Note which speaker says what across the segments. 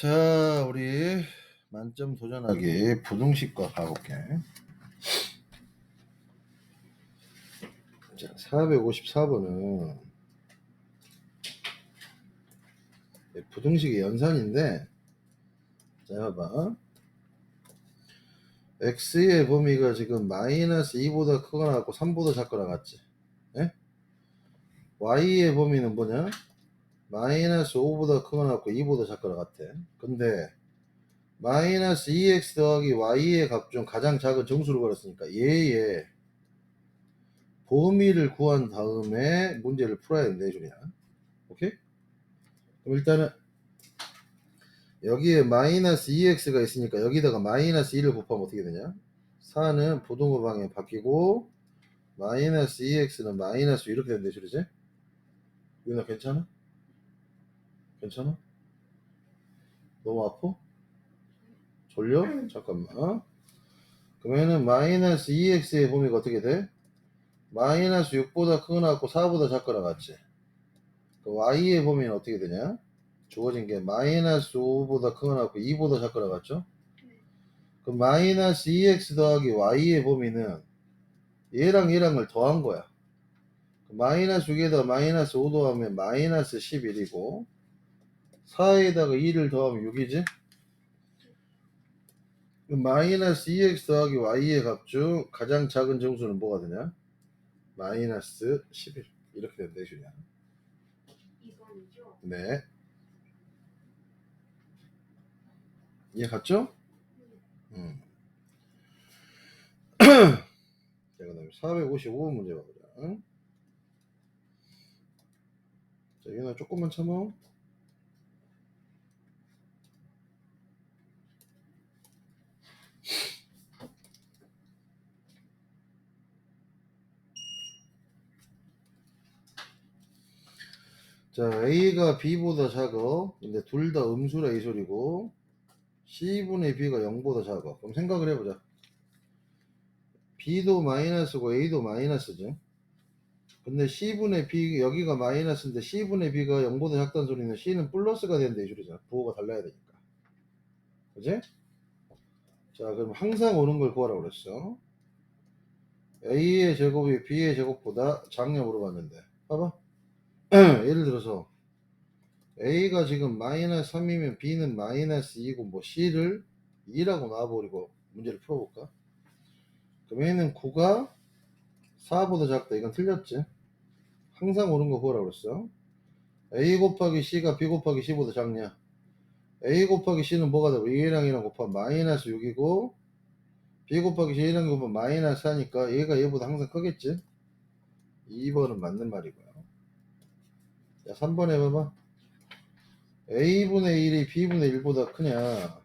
Speaker 1: 자, 우리 만점 도전하기 부등식과 가볼게. 자, 454번은 부등식의 연산인데, 자, 봐봐. x의 범위가 지금 마이너스 2보다 크거나 같고 3보다 작거나 같지. 예? y의 범위는 뭐냐? 마이너스 5보다 크거나 같고 2보다 작거나 같아. 근데 마이너스 2x 더하기 y의 값 중 가장 작은 정수를 걸었으니까 얘의 범위를 구한 다음에 문제를 풀어야 된다 이 소리야. 오케이? 그럼 일단은 여기에 마이너스 2x가 있으니까 여기다가 마이너스 1을 곱하면 어떻게 되냐? 4는 부동호 방에 바뀌고 마이너스 2x는 마이너스 이렇게 된다 이 소리지? 유나 괜찮아? 괜찮아? 너무 아파? 졸려? 잠깐만. 그러면은 마이너스 2x의 범위가 어떻게 돼? 마이너스 6보다 크거나 같고 4보다 작거나 같지? 그 y의 범위는 어떻게 되냐? 주어진 게 마이너스 5보다 크거나 같고 2보다 작거나 같죠? 그 마이너스 2x 더하기 y의 범위는 얘랑 얘랑을 더한 거야. 그 마이너스 6에다 마이너스 5 더하면 마이너스 11이고 4에다가 2를 더하면 6이지? 마이너스 2x 더하기 y의 값 중 가장 작은 정수는 뭐가 되냐? 마이너스 11 이렇게 된다 이거냐?
Speaker 2: 2번이죠?
Speaker 1: 네 이해 갔죠? 음. 자 그 다음에 455번 문제 봐보자 응? 자 이거 조금만 참아 자, A가 B보다 작어. 근데 둘 다 음수라 이 소리고, C분의 B가 0보다 작어. 그럼 생각을 해보자. B도 마이너스고 A도 마이너스지. 근데 C분의 B, 여기가 마이너스인데 C분의 B가 0보다 작다는 소리는 C는 플러스가 된다 이 소리잖아. 부호가 달라야 되니까. 그지? 자, 그럼 항상 오는 걸 구하라고 그랬어. A의 제곱이 B의 제곱보다 작냐 물어봤는데. 봐봐. 예를 들어서 A가 지금 마이너스 3이면 B는 마이너스 2고 뭐 C를 2라고 놔버리고 문제를 풀어볼까? 그럼 A는 9가 4보다 작다. 이건 틀렸지? 항상 옳은 거 구하라고 그랬어. A 곱하기 C가 B 곱하기 C보다 작냐? A 곱하기 C는 뭐가 되고 2랑 2랑 곱하면 마이너스 6이고 B 곱하기 C 1랑 곱하면 마이너스 4니까 얘가 얘보다 항상 크겠지? 2번은 맞는 말이고요. 자, 3번 해봐봐. A분의 1이 B분의 1보다 크냐?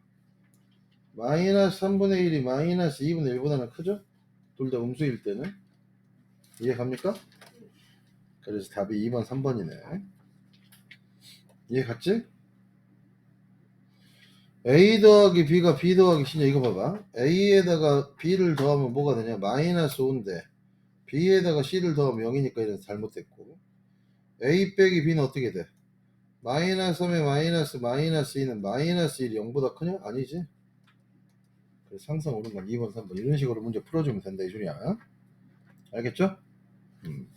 Speaker 1: 마이너스 3분의 1이 마이너스 2분의 1보다는 크죠? 둘 다 음수일 때는. 이해 갑니까? 그래서 답이 2번, 3번이네. 이해 갔지? A 더하기 B가 B 더하기 C냐 이거 봐봐. A에다가 B를 더하면 뭐가 되냐? 마이너스 5인데 B에다가 C를 더하면 0이니까 이래서 잘못됐고 A 빼기 B는 어떻게 돼? 마이너스 3에 마이너스 마이너스 2는 마이너스 1이 0보다 크냐? 아니지. 그래서 항상 오는 건 2번, 3번 이런 식으로 문제 풀어주면 된다 이 소리야. 알겠죠? 음.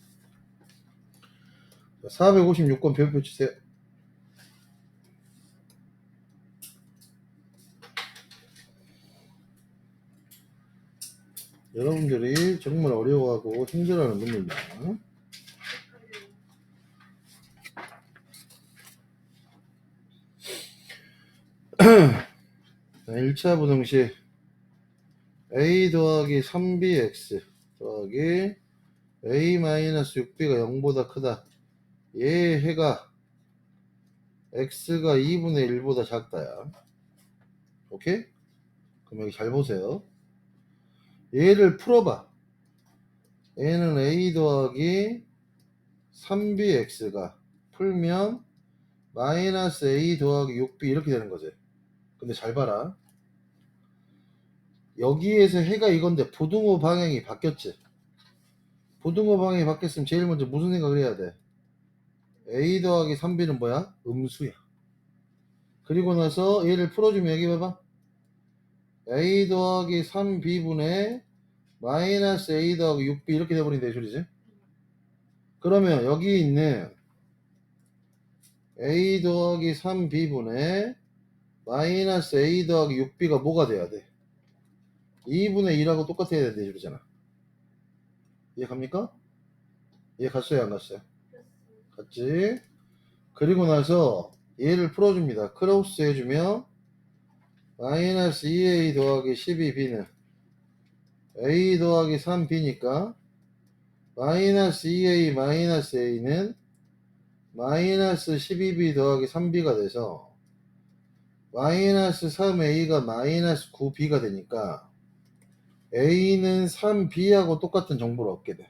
Speaker 1: 456권 별표 치세요. 여러분들이 정말 어려워하고 힘들어하는 문제입니다. 1차 부등식 a 더하기 3bx 더하기 a 마이너스 6b가 0보다 크다. 얘 해가 x가 2분의 1보다 작다야. 오케이? 그럼 여기 잘 보세요. 얘를 풀어봐. 얘는 a 더하기 3bx가 풀면 마이너스 a 더하기 6b 이렇게 되는 거지. 근데 잘 봐라. 여기에서 해가 이건데 부등호 방향이 바뀌었지. 부등호 방향이 바뀌었으면 제일 먼저 무슨 생각을 해야 돼? a 더하기 3b는 뭐야? 음수야. 그리고 나서 얘를 풀어주면 여기 봐봐. a 더하기 3b분의 마이너스 a 더하기 6b 이렇게 돼버린다 이 소리지. 그러면 여기 있는 a 더하기 3b분의 마이너스 a 더하기 6b가 뭐가 돼야 돼? 2분의 1하고 똑같아야 된다 이 소리잖아. 이해 갑니까? 이해 갔어요 안 갔어요? 갔지? 그리고 나서 얘를 풀어줍니다. 크로스 해주면 마이너스 2a 더하기 12b는 a 더하기 3b니까 마이너스 2a 마이너스 a는 마이너스 12b 더하기 3b가 돼서 마이너스 3a가 마이너스 9b가 되니까 a는 3b하고 똑같은 정보를 얻게 돼.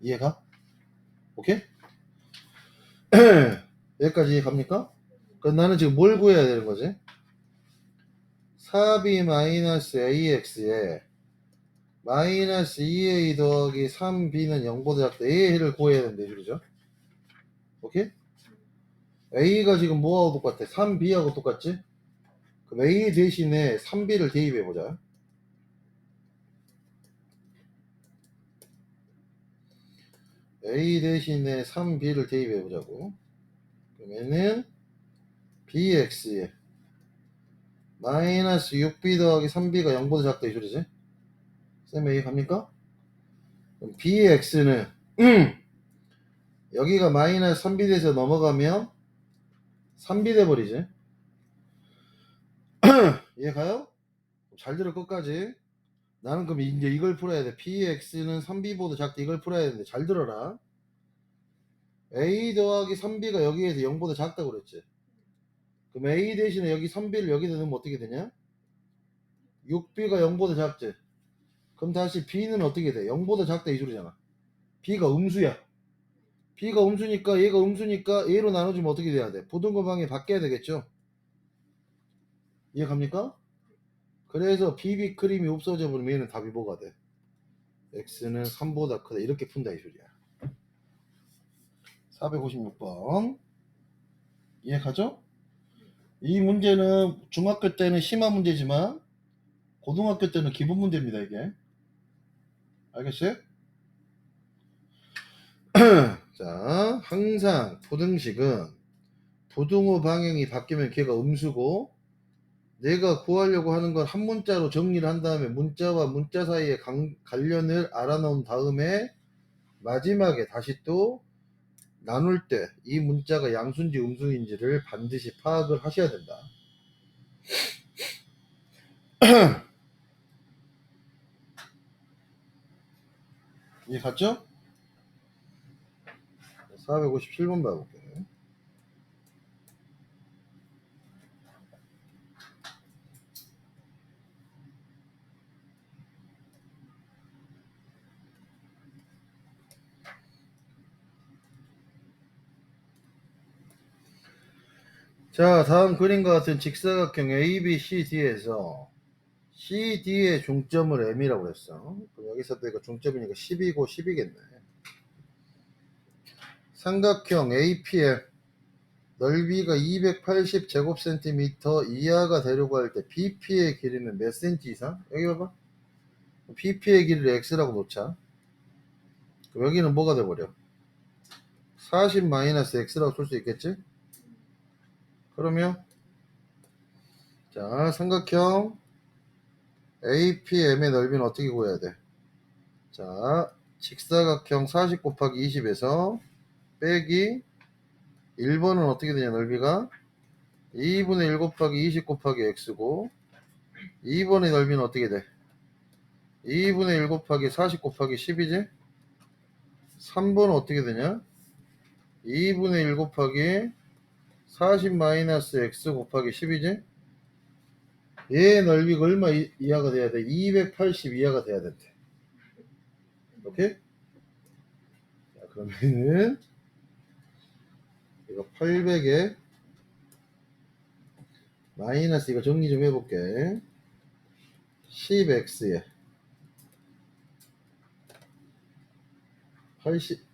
Speaker 1: 이해가? 오케이? 여기까지 갑니까? 그럼 나는 지금 뭘 구해야 되는 거지? 4b 마이너스 ax에 마이너스 2a 더하기 3b는 0보다 작다 a를 구해야 되는데 그죠? 오케이? A가 지금 뭐하고 똑같아? 3b하고 똑같지? 그럼 a 대신에 3b를 대입해 보자. a 대신에 3b를 대입해 보자고. 그러면은 bx에 마이너스 6b 더하기 3b가 0보다 작다 이 소리지? 쌤 A 갑니까? 그럼 bx는 여기가 마이너스 3b 돼서 넘어가면 3b 돼버리지? 이해 가요? 잘 들어 끝까지. 나는 그럼 이제 이걸 풀어야 돼. Px는 3b보다 작다 이걸 풀어야 되는데 잘 들어라. A 더하기 3b가 여기에서 0보다 작다고 그랬지. 그럼 a 대신에 여기 3b를 여기다 넣으면 어떻게 되냐? 6b가 0보다 작지. 그럼 다시 b는 어떻게 돼? 0보다 작다 이 소리잖아. B가 음수야 b가 음수니까 얘가 음수니까 a로 나눠주면 어떻게 돼야 돼 방에 바뀌어야 되겠죠 이해 갑니까? 그래서 비비 크림이 없어져 버리면 얘는 답이 뭐가 돼? x는 3보다 크다 이렇게 푼다 이 소리야 456번 이해 가죠? 이 문제는 중학교 때는 심화 문제지만 고등학교 때는 기본 문제입니다 이게 알겠어요? 자 항상 부등식은 부등호 방향이 바뀌면 걔가 음수고 내가 구하려고 하는 건 한 문자로 정리를 한 다음에 문자와 문자 사이의 관- 관련을 알아놓은 다음에 마지막에 다시 또 나눌 때 이 문자가 양수인지 음수인지를 반드시 파악을 하셔야 된다. 이해 갔죠? 457번 봐볼게요. 자, 다음 그림과 같은 직사각형 ABCD에서 CD의 중점을 M이라고 했어. 그럼 여기서 또 이거 중점이니까 10이고 10이겠네. 삼각형 AP의 넓이가 280 제곱센티미터 이하가 되려고 할 때 BP의 길이는 몇 센티 이상? 여기 봐봐. BP의 길이를 X라고 놓자. 여기는 뭐가 돼버려? 40 마이너스 X라고 쓸 수 있겠지? 그러면 자 삼각형 APM의 넓이는 어떻게 구해야 돼? 자 직사각형 40 곱하기 20에서 빼기 1번은 어떻게 되냐 넓이가 2분의 1 곱하기 20 곱하기 x고 2번의 넓이는 어떻게 돼? 2분의 1 곱하기 40 곱하기 10이지? 3번은 어떻게 되냐? 2분의 1 곱하기 40 마이너스 x 곱하기 10이지? 얘 넓이가 얼마 이- 이하가 돼야 돼? 280 이하가 돼야 된대. 오케이? 자, 그러면은 이거 800에 마이너스 이거 정리 좀 해볼게. 10x에 80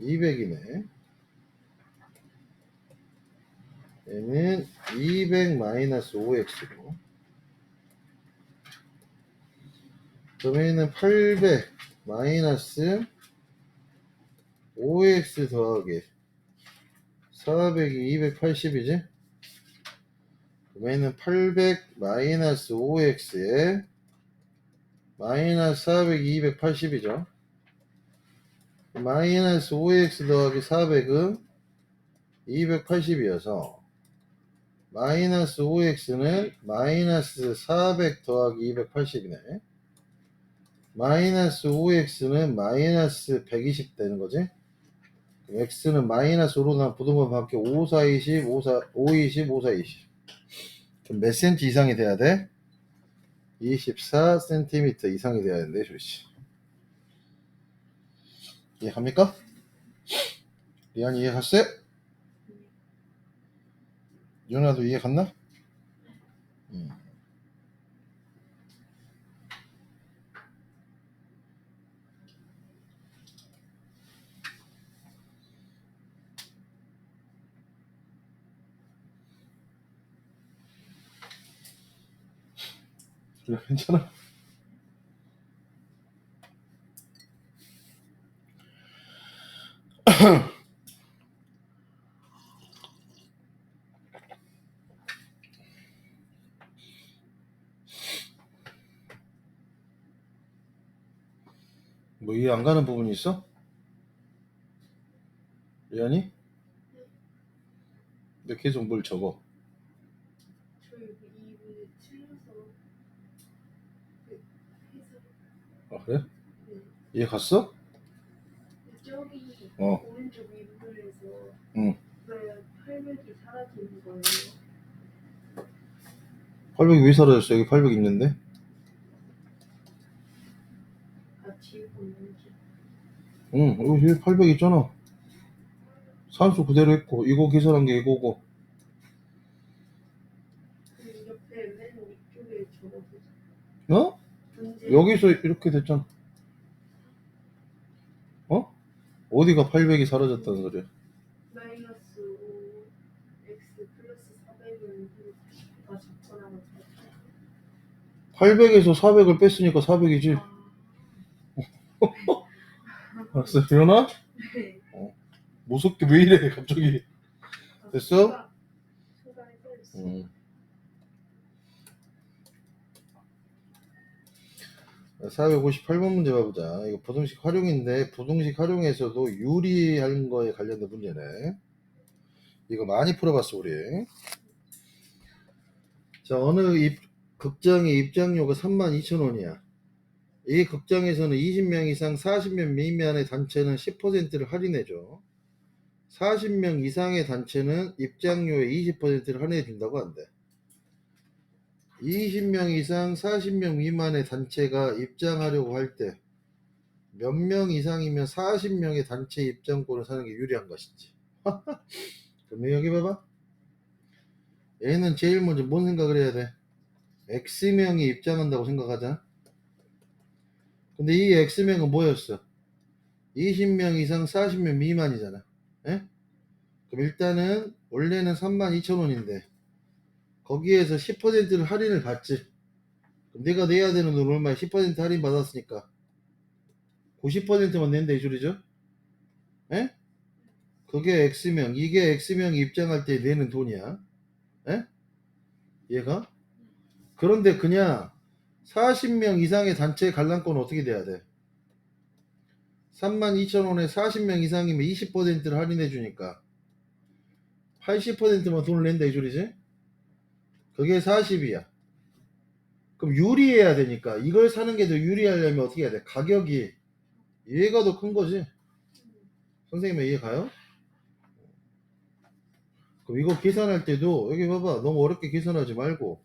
Speaker 1: 200이네. 얘는 200 마이너스 5x고 그러면 얘는 800 마이너스 5x 더하기 400이 280이지? 그러면 얘는 800 마이너스 5x에 마이너스 400이 280이죠. 마이너스 5x 더하기 400은 280이어서 마이너스 5x는 마이너스 400 더하기 280이네. 마이너스 5x는 마이너스 120 되는 거지. X는 마이너스 5로 난 부등본 밖에 5, 4, 20, 5, 4, 5, 20, 5, 4, 20. 그럼 몇 cm 이상이 돼야 돼? 24cm 이상이 돼야 되는데, 조씨. 이해갑니까? 리안이 이해 갔어요? 유나도 이해 갔나? 음. 그래, 괜찮아. 뭐 이해 안 가는 부분이 있어? 리안이? 왜 계속 뭘 적어?
Speaker 2: 저 이거 이분이 틀려서 그 해서
Speaker 1: 아 그래?
Speaker 2: 네.
Speaker 1: 이해 갔어?
Speaker 2: 저기
Speaker 1: 어.
Speaker 2: 오른쪽 위부분에서
Speaker 1: 응.
Speaker 2: 왜 팔백이 사라지는 거예요?
Speaker 1: 800이 왜 사라졌어? 여기 800 있는데?
Speaker 2: 아 지우고 있는지
Speaker 1: 응, 여기 800 있잖아. 산수 그대로 했고, 이거 계산한 게 이거고.
Speaker 2: 그 옆에 맨 위쪽에 적어보자
Speaker 1: 어? 여기서 이렇게 됐잖아. 어? 어디가 800이 사라졌다는 소리야?
Speaker 2: 마이너스 5 x 플러스 400은 다 적거나
Speaker 1: 800에서 400을 뺐으니까 400이지.
Speaker 2: 아,
Speaker 1: 알았어, 일어나?
Speaker 2: 네.
Speaker 1: 무섭게 왜 이래, 갑자기.
Speaker 2: 아,
Speaker 1: 됐어?
Speaker 2: 추가- 추가해서 있어.
Speaker 1: 음. 458번 문제 봐보자. 이거 부등식 활용인데, 부등식 활용에서도 유리한 거에 관련된 문제네. 이거 많이 풀어봤어, 우리. 자, 어느 입, 극장의 입장료가 32,000원이야. 이 극장에서는 20명 이상 40명 미만의 단체는 10%를 할인해줘. 40명 이상의 단체는 입장료의 20%를 할인해 준다고 한대. 20명 이상 40명 미만의 단체가 입장하려고 할 때 몇 명 이상이면 40명의 단체 입장권을 사는 게 유리한 것인지. 그럼 여기 봐봐. 얘는 제일 먼저 뭔 생각을 해야 돼? X명이 입장한다고 생각하자. 근데 이 X명은 뭐였어? 20명 이상 40명 미만이잖아. 예? 그럼 일단은 원래는 32,000원인데 거기에서 10%를 할인을 받지. 내가 내야 되는 돈 얼마야? 10% 할인 받았으니까 90%만 낸다 이 소리죠? 예? 그게 X명, 이게 X명이 입장할 때 내는 돈이야. 예? 얘가? 그런데 그냥 40명 이상의 단체 관람권은 어떻게 돼야 돼? 32,000원에 40명 이상이면 20%를 할인해 주니까 80%만 돈을 낸다 이 소리지? 그게 40이야. 그럼 유리해야 되니까 이걸 사는 게 더 유리하려면 어떻게 해야 돼? 가격이 얘가 더 큰 거지. 선생님 이해 가요? 그럼 이거 계산할 때도 여기 봐봐 너무 어렵게 계산하지 말고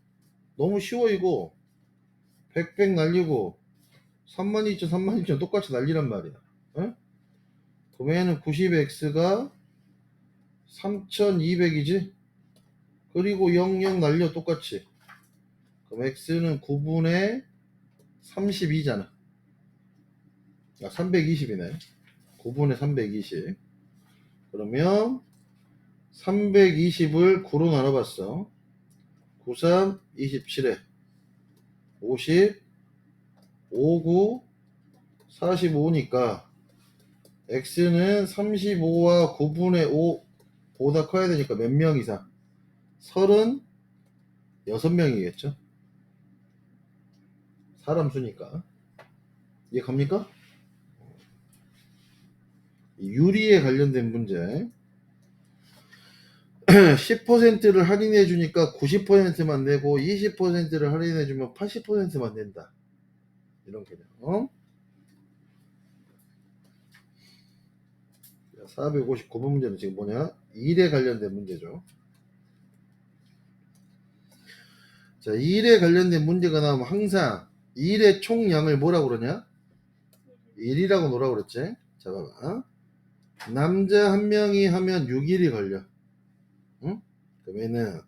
Speaker 1: 너무 쉬워 이거 100, 100 날리고 32,000, 32,000 똑같이 날리란 말이야. 응? 그러면 얘는 90x가 3200이지? 그리고 00 날려 똑같이. 그럼 x는 9분의 32잖아. 아, 320이네. 9분의 320. 그러면 320을 9로 나눠봤어. 93, 27에 50, 59, 45니까 x는 35와 9분의 5보다 커야 되니까 몇 명 이상? 36명이겠죠? 사람 수니까. 이해 갑니까? 유리에 관련된 문제. 10%를 할인해 주니까 90%만 내고 20%를 할인해 주면 80%만 낸다. 이런 개념. 어? 459번 문제는 지금 뭐냐? 일에 관련된 문제죠. 자, 일에 관련된 문제가 나오면 항상 일의 총량을 뭐라고 그러냐? 1이라고 놓으라고 그랬지? 자, 봐봐. 남자 한 명이 하면 6일이 걸려. 응? 그러면은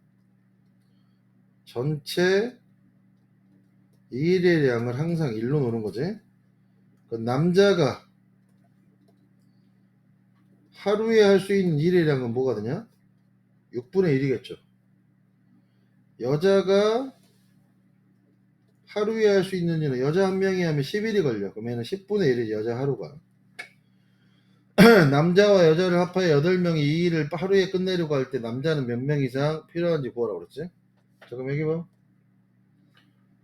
Speaker 1: 전체 일의 양을 항상 1로 놓는 거지. 그 남자가 하루에 할 수 있는 일의 양은 뭐가 되냐? 6분의 1이겠죠. 여자가 하루에 할 수 있는 일은 여자 한 명이 하면 10일이 걸려. 그러면 10분의 1이지 여자 하루가. 남자와 여자를 합하여 8명이 이 일을 하루에 끝내려고 할 때 남자는 몇 명 이상 필요한지 구하라고 그랬지? 자, 그럼 여기 봐.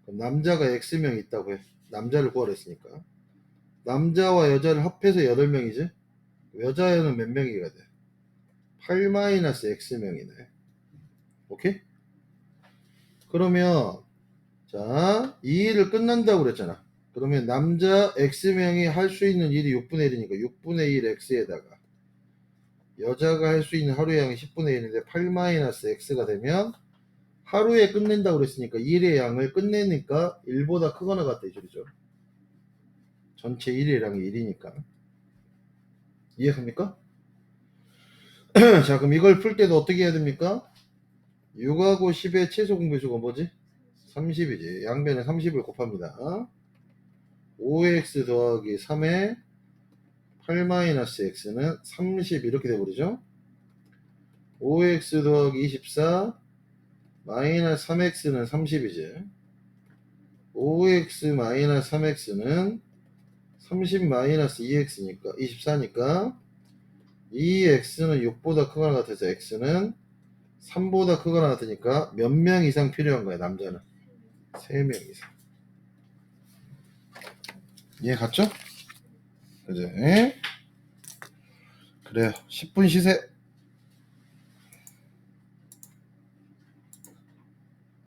Speaker 1: 그럼 남자가 X명 있다고 해. 남자를 구하라 했으니까. 남자와 여자를 합해서 8명이지? 여자는 몇 명이가 돼? 8-X명이네. 오케이? 그러면, 자, 이 일을 끝난다고 그랬잖아. 그러면 남자 X명이 할 수 있는 일이 6분의 1이니까 6분의 1 X에다가 여자가 할 수 있는 하루의 양이 10분의 1인데 8-X가 되면 하루에 끝낸다고 그랬으니까 일의 양을 끝내니까 1보다 크거나 같다 이 소리죠. 전체 일의 양이 1이니까. 이해갑니까? 자 그럼 이걸 풀 때도 어떻게 해야 됩니까? 6하고 10의 최소 공배수가 뭐지? 30이지. 양변에 30을 곱합니다. 5x 더하기 3에 8-x는 30 이렇게 돼버리죠. 5x 더하기 24 마이너스 3x는 30이지. 5x 마이너스 3x는 30 마이너스 2x니까 24니까 2x는 6보다 크거나 같아서 x는 3보다 크거나 같으니까 몇 명 이상 필요한 거야 남자는. 3명 이상. 이해 갔죠? 그제. 그래요. 10분 쉬세요